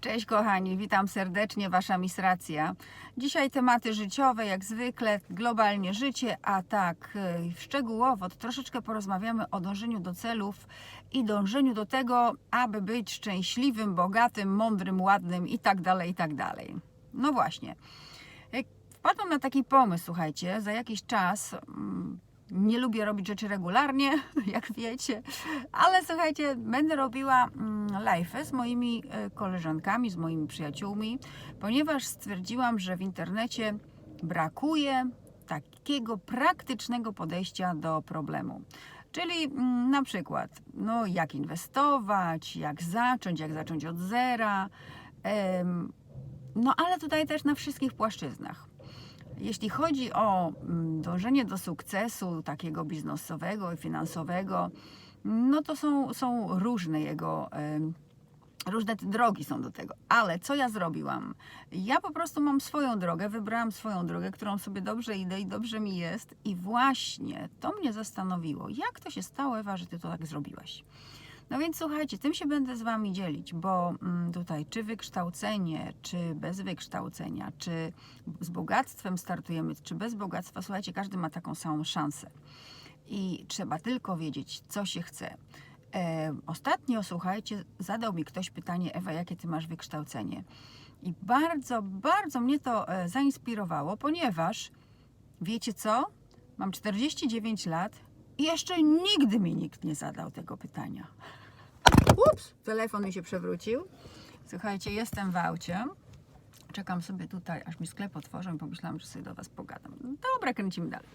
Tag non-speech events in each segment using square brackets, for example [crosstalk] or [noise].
Cześć kochani, witam serdecznie, Wasza Miss Racja. Dzisiaj tematy życiowe, jak zwykle, globalnie życie, a tak y, szczegółowo troszeczkę porozmawiamy o dążeniu do celów i dążeniu do tego, aby być szczęśliwym, bogatym, mądrym, ładnym i tak dalej, i tak dalej. No właśnie. Wpadłam na taki pomysł, słuchajcie, za jakiś czas. mm, Nie lubię robić rzeczy regularnie, [laughs] jak wiecie, ale słuchajcie, będę robiła mm, live z moimi e, koleżankami, z moimi przyjaciółmi, ponieważ stwierdziłam, że w internecie brakuje takiego praktycznego podejścia do problemu. Czyli mm, na przykład, no, jak inwestować, jak zacząć, jak zacząć od zera. no ale tutaj też na wszystkich płaszczyznach. Jeśli chodzi o mm, dążenie do sukcesu takiego biznesowego i finansowego, no to są, są różne jego, różne drogi są do tego. Ale co ja zrobiłam? Ja po prostu mam swoją drogę, wybrałam swoją drogę, którą sobie dobrze idę i dobrze mi jest i właśnie to mnie zastanowiło. Jak to się stało, Ewa, że ty to tak zrobiłaś? No więc słuchajcie, tym się będę z Wami dzielić, bo mm, tutaj czy wykształcenie, czy bez wykształcenia, czy z bogactwem startujemy, czy bez bogactwa, słuchajcie, każdy ma taką samą szansę. I trzeba tylko wiedzieć, co się chce. E, ostatnio, słuchajcie, zadał mi ktoś pytanie, Ewa, jakie Ty masz wykształcenie? I bardzo, bardzo mnie to e, zainspirowało, ponieważ wiecie co? Mam 49 lat i jeszcze nigdy mi nikt nie zadał tego pytania. Ups, telefon mi się przewrócił. Słuchajcie, jestem w aucie. Czekam sobie tutaj, aż mi sklep otworzą i pomyślałam, że sobie do Was pogadam. Dobra, kręcimy dalej.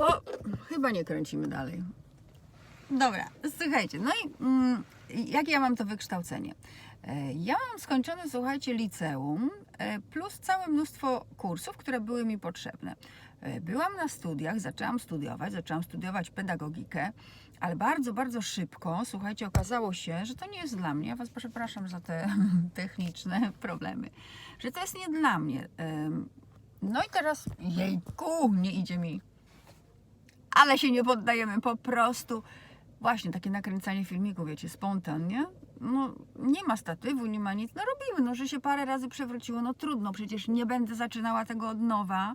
Bo chyba nie kręcimy dalej. Dobra, słuchajcie, no i mm, jakie ja mam to wykształcenie? E, Ja mam skończone, słuchajcie, liceum e, plus całe mnóstwo kursów, które były mi potrzebne. E, Byłam na studiach, zaczęłam studiować, zaczęłam studiować pedagogikę, ale bardzo, bardzo szybko, słuchajcie, okazało się, że to nie jest dla mnie. Ja Was przepraszam za te [laughs] techniczne problemy, że to jest nie dla mnie. No i teraz, jejku, nie idzie mi ale się nie poddajemy, po prostu właśnie takie nakręcanie filmiku, wiecie, spontannie. No, nie ma statywu, nie ma nic, no robimy, no, że się parę razy przewróciło, no trudno, przecież nie będę zaczynała tego od nowa,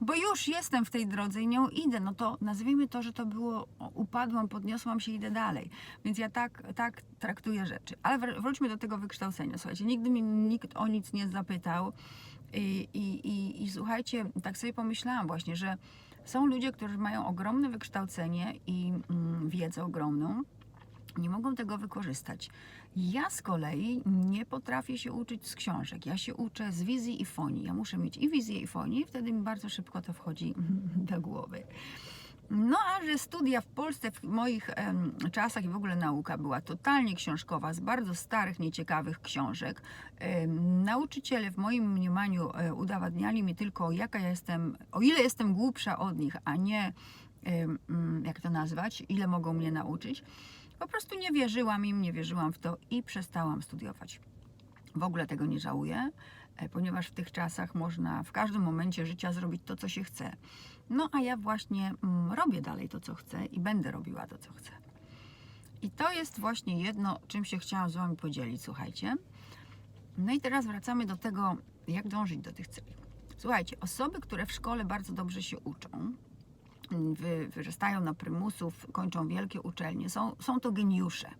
bo już jestem w tej drodze i nią idę, no to nazwijmy to, że to było, upadłam, podniosłam się, idę dalej. Więc ja tak, tak traktuję rzeczy. Ale wr- wróćmy do tego wykształcenia, słuchajcie, nigdy mnie nikt o nic nie zapytał i, i, i, słuchajcie, tak sobie pomyślałam właśnie, że są ludzie, którzy mają ogromne wykształcenie i mm, wiedzę ogromną, nie mogą tego wykorzystać. Ja z kolei nie potrafię się uczyć z książek. Ja się uczę z wizji i fonii. Ja muszę mieć i wizję, i fonię, i wtedy mi bardzo szybko to wchodzi [laughs] do głowy. No a że studia w Polsce w moich em, czasach i w ogóle nauka była totalnie książkowa, z bardzo starych, nieciekawych książek. Em, nauczyciele w moim mniemaniu e, udowadniali mi tylko, jaka ja jestem, o ile jestem głupsza od nich, a nie, em, mm, jak to nazwać, ile mogą mnie nauczyć. Po prostu nie wierzyłam im, nie wierzyłam w to i przestałam studiować. W ogóle tego nie żałuję, e, ponieważ w tych czasach można w każdym momencie życia zrobić to, co się chce. No a ja właśnie mm, robię dalej to, co chcę i będę robiła to, co chcę. I to jest właśnie jedno, czym się chciałam z Wami podzielić, słuchajcie. No i teraz wracamy do tego, jak dążyć do tych celi. Słuchajcie, osoby, które w szkole bardzo dobrze się uczą, wy, wyrastają na prymusów, kończą wielkie uczelnie, są, są to geniusze.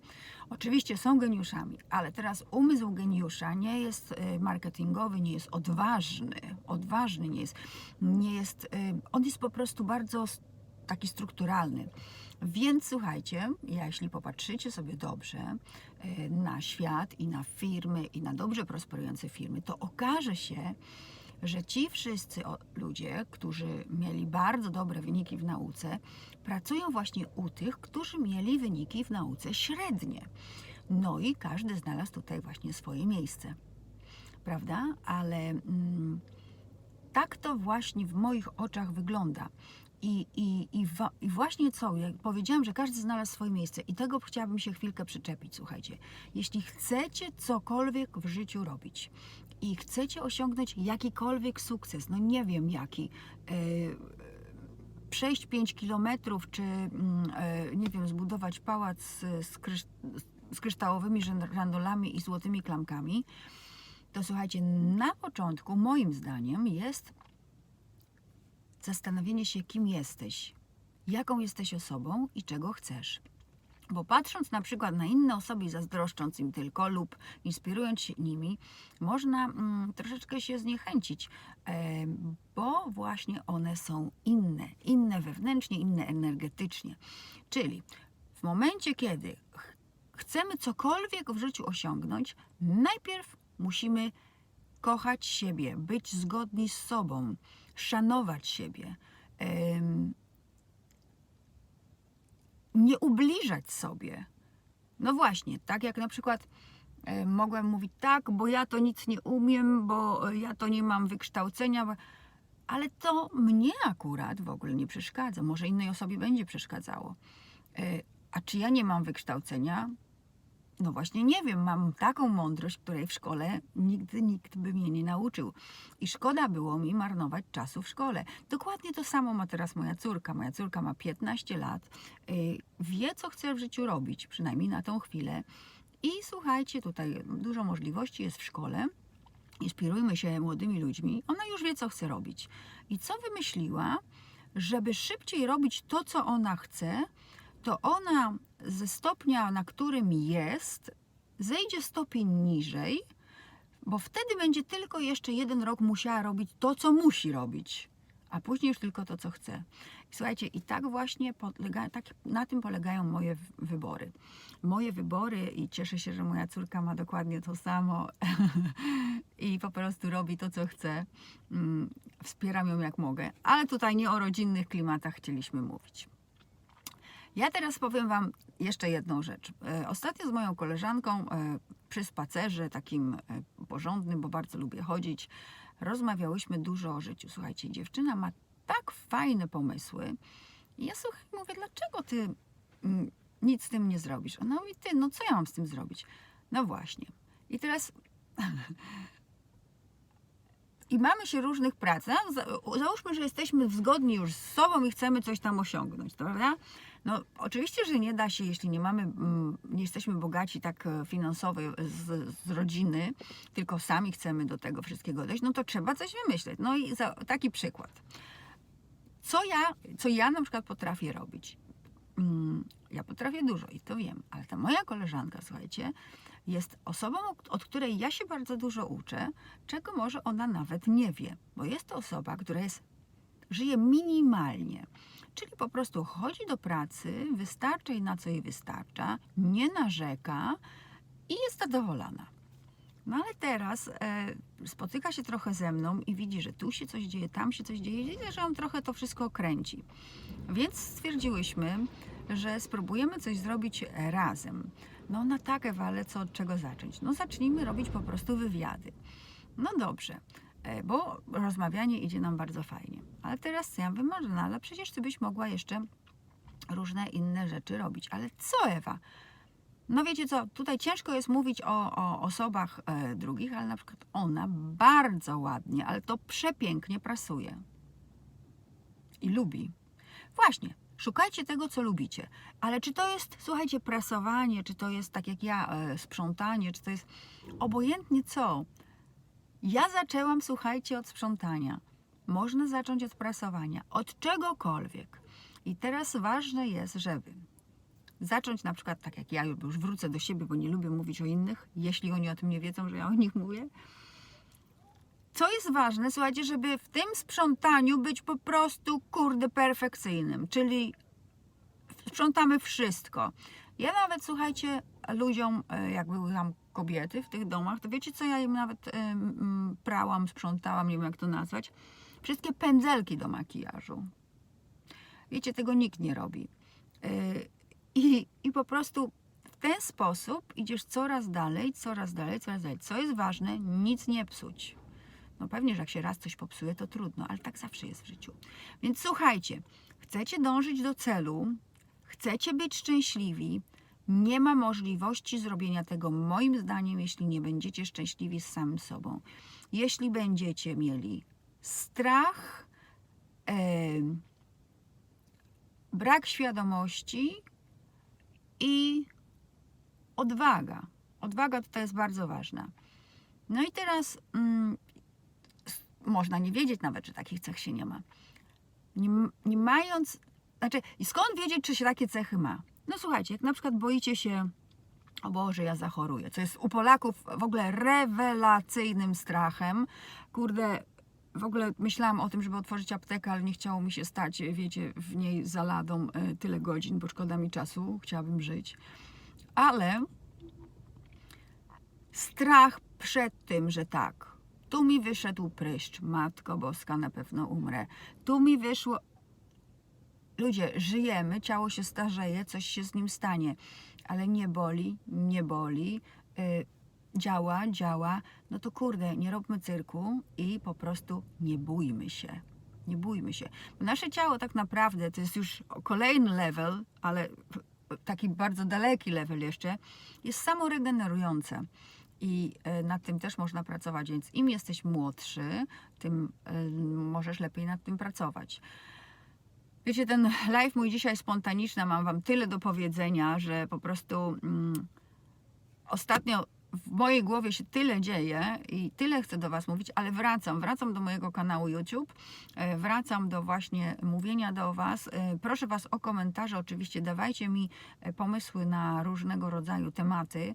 Oczywiście są geniuszami, ale teraz umysł geniusza nie jest y, marketingowy, nie jest odważny, odważny nie jest, nie jest, y, on jest po prostu bardzo taki strukturalny. Więc słuchajcie, jeśli popatrzycie sobie dobrze y, na świat i na firmy i na dobrze prosperujące firmy, to okaże się, że ci wszyscy ludzie, którzy mieli bardzo dobre wyniki w nauce, pracują właśnie u tych, którzy mieli wyniki w nauce średnie. No i każdy znalazł tutaj właśnie swoje miejsce. Prawda? Ale mm, tak to właśnie w moich oczach wygląda. I, i, i, wa, I właśnie co? Jak powiedziałam, że każdy znalazł swoje miejsce i tego chciałabym się chwilkę przyczepić. Słuchajcie, jeśli chcecie cokolwiek w życiu robić i chcecie osiągnąć jakikolwiek sukces, no nie wiem jaki, yy, przejść 5 kilometrów, czy mm, e, nie wiem, zbudować pałac z, krysz- z kryształowymi żandolami i złotymi klamkami, to słuchajcie, na początku moim zdaniem jest zastanowienie się, kim jesteś, jaką jesteś osobą i czego chcesz. Bo patrząc na przykład na inne osoby zazdroszcząc im tylko lub inspirując się nimi, można mm, troszeczkę się zniechęcić, e, bo właśnie one są inne, inne wewnętrznie, inne energetycznie. Czyli w momencie, kiedy ch- chcemy cokolwiek w życiu osiągnąć, najpierw musimy kochać siebie, być zgodni z sobą, szanować siebie. em, nie ubliżać sobie. No właśnie, tak jak na przykład e, mogłem mówić tak, bo ja to nic nie umiem, bo e, ja to nie mam wykształcenia, ale to mnie akurat w ogóle nie przeszkadza. Może innej osobie będzie przeszkadzało. E, A czy ja nie mam wykształcenia? No właśnie nie wiem, mam taką mądrość, której w szkole nigdy nikt by mnie nie nauczył. I szkoda było mi marnować czasu w szkole. Dokładnie to samo ma teraz moja córka. Moja córka ma 15 lat, y, wie co chce w życiu robić, przynajmniej na tą chwilę. I słuchajcie, tutaj dużo możliwości jest w szkole. Inspirujmy się młodymi ludźmi. Ona już wie, co chce robić. I co wymyśliła, żeby szybciej robić to, co ona chce, to ona ze stopnia, na którym jest, zejdzie stopień niżej, bo wtedy będzie tylko jeszcze jeden rok musiała robić to, co musi robić, a później już tylko to, co chce. I słuchajcie, i tak właśnie polega, tak, na tym polegają moje wybory. Moje wybory i cieszę się, że moja córka ma dokładnie to samo [laughs] i po prostu robi to, co chce. Mm, Wspieram ją jak mogę, ale tutaj nie o rodzinnych klimatach chcieliśmy mówić. Ja teraz powiem Wam jeszcze jedną rzecz. E, Ostatnio z moją koleżanką e, przy spacerze takim e, porządnym, bo bardzo lubię chodzić, rozmawiałyśmy dużo o życiu. Słuchajcie, dziewczyna ma tak fajne pomysły. I ja słuchaj, mówię, dlaczego ty mm, nic z tym nie zrobisz? Ona mówi, ty, no co ja mam z tym zrobić? No właśnie. I teraz [laughs] i mamy się różnych prac. Za- Załóżmy, że jesteśmy zgodni już z sobą i chcemy coś tam osiągnąć, prawda? No, oczywiście, że nie da się, jeśli nie mamy, mm, nie jesteśmy bogaci tak e, finansowo z, z rodziny, tylko sami chcemy do tego wszystkiego dojść, no to trzeba coś wymyśleć. No i za, taki przykład. Co ja, co ja na przykład potrafię robić? Mm, Ja potrafię dużo i to wiem, ale ta moja koleżanka, słuchajcie, jest osobą, od której ja się bardzo dużo uczę, czego może ona nawet nie wie, bo jest to osoba, która jest, żyje minimalnie, czyli po prostu chodzi do pracy, wystarcza jej na co jej wystarcza, nie narzeka i jest zadowolona. No ale teraz e, spotyka się trochę ze mną i widzi, że tu się coś dzieje, tam się coś dzieje, i że on trochę to wszystko kręci. Więc stwierdziłyśmy, że spróbujemy coś zrobić razem. No na tak, Ewa, ale co od czego zacząć? No zacznijmy robić po prostu wywiady. No dobrze, bo rozmawianie idzie nam bardzo fajnie. Ale teraz ja mówię, może, no ale przecież ty byś mogła jeszcze różne inne rzeczy robić. Ale co Ewa? No wiecie co, tutaj ciężko jest mówić o, o osobach e, drugich, ale na przykład ona bardzo ładnie, ale to przepięknie prasuje. I lubi. Właśnie, szukajcie tego, co lubicie. Ale czy to jest, słuchajcie, prasowanie, czy to jest tak jak ja, e, sprzątanie, czy to jest obojętnie co. Ja zaczęłam, słuchajcie, od sprzątania. Można zacząć od prasowania, od czegokolwiek. I teraz ważne jest, żeby zacząć na przykład tak jak ja, już wrócę do siebie, bo nie lubię mówić o innych, jeśli oni o tym nie wiedzą, że ja o nich mówię. Co jest ważne, słuchajcie, żeby w tym sprzątaniu być po prostu kurde perfekcyjnym, czyli sprzątamy wszystko. Ja nawet, słuchajcie, ludziom, e, jak były tam kobiety w tych domach, to wiecie co, ja im nawet mm, prałam, sprzątałam, nie wiem jak to nazwać, wszystkie pędzelki do makijażu. Wiecie, tego nikt nie robi. E, I, I po prostu w ten sposób idziesz coraz dalej, coraz dalej, coraz dalej. Co jest ważne, nic nie psuć. No pewnie, że jak się raz coś popsuje, to trudno, ale tak zawsze jest w życiu. Więc słuchajcie, chcecie dążyć do celu, chcecie być szczęśliwi, nie ma możliwości zrobienia tego, moim zdaniem, jeśli nie będziecie szczęśliwi z samym sobą. Jeśli będziecie mieli strach, em, brak świadomości i odwaga. Odwaga tutaj jest bardzo ważna. No i teraz mm, można nie wiedzieć nawet, że takich cech się nie ma. Nie, nie mając, znaczy, skąd wiedzieć, czy się takie cechy ma? No słuchajcie, jak na przykład boicie się, o Boże, ja zachoruję, co jest u Polaków w ogóle rewelacyjnym strachem. Kurde, w ogóle myślałam o tym, żeby otworzyć aptekę, ale nie chciało mi się stać, wiecie, w niej za ladą e, tyle godzin, bo szkoda mi czasu, chciałabym żyć. Ale strach przed tym, że tak, tu mi wyszedł pryszcz, Matko Boska, na pewno umrę. Tu mi wyszło. Ludzie, żyjemy, ciało się starzeje, coś się z nim stanie, ale nie boli, nie boli, y, działa, działa. No to kurde, nie róbmy cyrku i po prostu nie bójmy się. Nie bójmy się. Nasze ciało tak naprawdę to jest już kolejny level, ale taki bardzo daleki level jeszcze, jest samoregenerujące. I e, nad tym też można pracować, więc im jesteś młodszy, tym e, możesz lepiej nad tym pracować. Wiecie, ten live mój dzisiaj spontaniczny, mam Wam tyle do powiedzenia, że po prostu mm, ostatnio w mojej głowie się tyle dzieje i tyle chcę do Was mówić, ale wracam, wracam do mojego kanału YouTube, e, wracam do właśnie mówienia do Was. E, Proszę Was o komentarze, oczywiście dawajcie mi e, pomysły na różnego rodzaju tematy.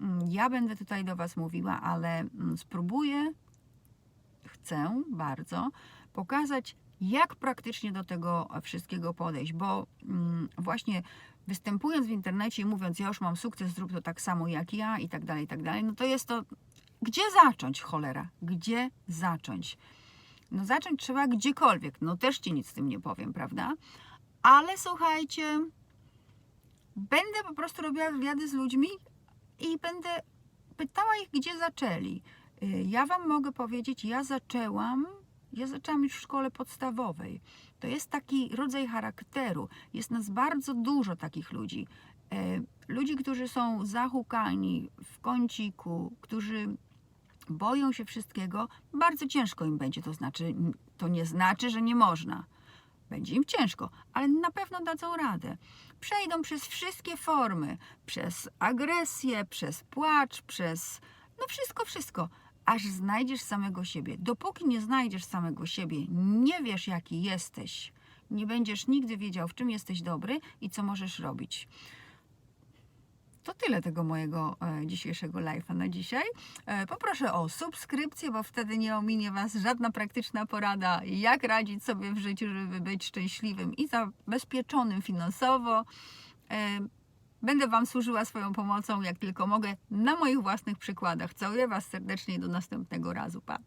Mm, Ja będę tutaj do Was mówiła, ale mm, spróbuję, chcę bardzo pokazać, jak praktycznie do tego wszystkiego podejść, bo mm, właśnie występując w internecie i mówiąc, ja już mam sukces, zrób to tak samo jak ja i tak dalej, i tak dalej, no to jest to, gdzie zacząć, cholera, gdzie zacząć? No zacząć trzeba gdziekolwiek, no też Ci nic z tym nie powiem, prawda? Ale słuchajcie, będę po prostu robiła wywiady z ludźmi i będę pytała ich, gdzie zaczęli. Y, Ja Wam mogę powiedzieć, ja zaczęłam, ja zaczęłam już w szkole podstawowej. To jest taki rodzaj charakteru. Jest nas bardzo dużo takich ludzi. E, Ludzi, którzy są zahukani w kąciku, którzy boją się wszystkiego, bardzo ciężko im będzie. To znaczy, to nie znaczy, że nie można. Będzie im ciężko, ale na pewno dadzą radę. Przejdą przez wszystkie formy, przez agresję, przez płacz, przez no wszystko, wszystko, aż znajdziesz samego siebie. Dopóki nie znajdziesz samego siebie, nie wiesz jaki jesteś, nie będziesz nigdy wiedział, w czym jesteś dobry i co możesz robić. To tyle tego mojego e, dzisiejszego live'a na dzisiaj. E, poproszę o subskrypcję, bo wtedy nie ominie Was żadna praktyczna porada, jak radzić sobie w życiu, żeby być szczęśliwym i zabezpieczonym finansowo. E, Będę Wam służyła swoją pomocą, jak tylko mogę, na moich własnych przykładach. Całuję Was serdecznie i do następnego razu. Pa!